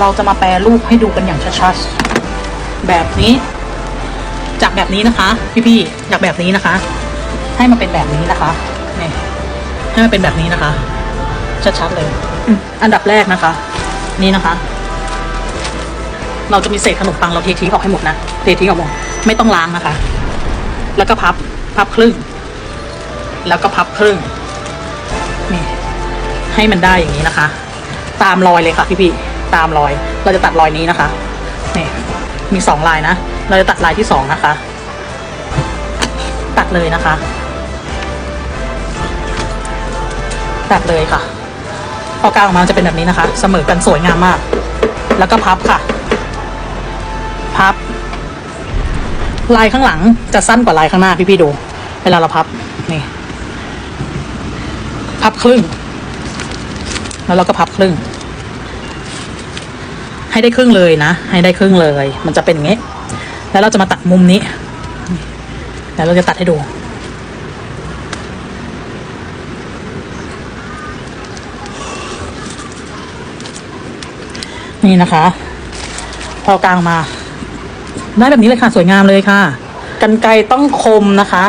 เราจะมาแปรรูปให้ดูกันอย่างชัดๆแบบนี้ จากแบบนี้นะคะ พี่ๆจากแบบนี้นะคะ ให้มันเป็นแบบนี้นะคะนี่ให้มันเป็นแบบนี้นะคะ ชัดๆเลยอันดับแรกนะคะ นี่นะคะ เราจะมีเศษขนมปังเราเททิ้งออกให้หมดนะเททิ้งออกหมดไม่ต้องล้างนะคะ แล้วก็พับพับครึ่ง แล้วก็พับครึ่งนี่ให้มันได้อย่างนี้นะคะ ตามรอยเลยค่ะพี่พี่ๆ ตามรอย เราจะตัดรอยนี้นะคะนี่มีสองลายนะ เราจะตัดลายที่สองนะคะ ตัดเลยนะคะ ตัดเลยค่ะพอกลางออกมาจะเป็นแบบนี้นะคะ เสมอกันสวยงามมาก แล้วก็พับค่ะ พับ ลายข้างหลังจะสั้นกว่าลายข้างหน้าพี่ๆดู เวลาเราพับนี่พับครึ่ง แล้วเราก็พับครึ่ง ให้ได้ครึ่งเลยนะ ให้ได้ครึ่งเลย มันจะเป็นอย่างนี้ แล้วเราจะมาตัดมุมนี้ แล้วเราจะตัดให้ดู นี่นะคะ พอกลางมา ได้แบบนี้เลยค่ะ สวยงามเลยค่ะ กันไกรต้องคมนะคะ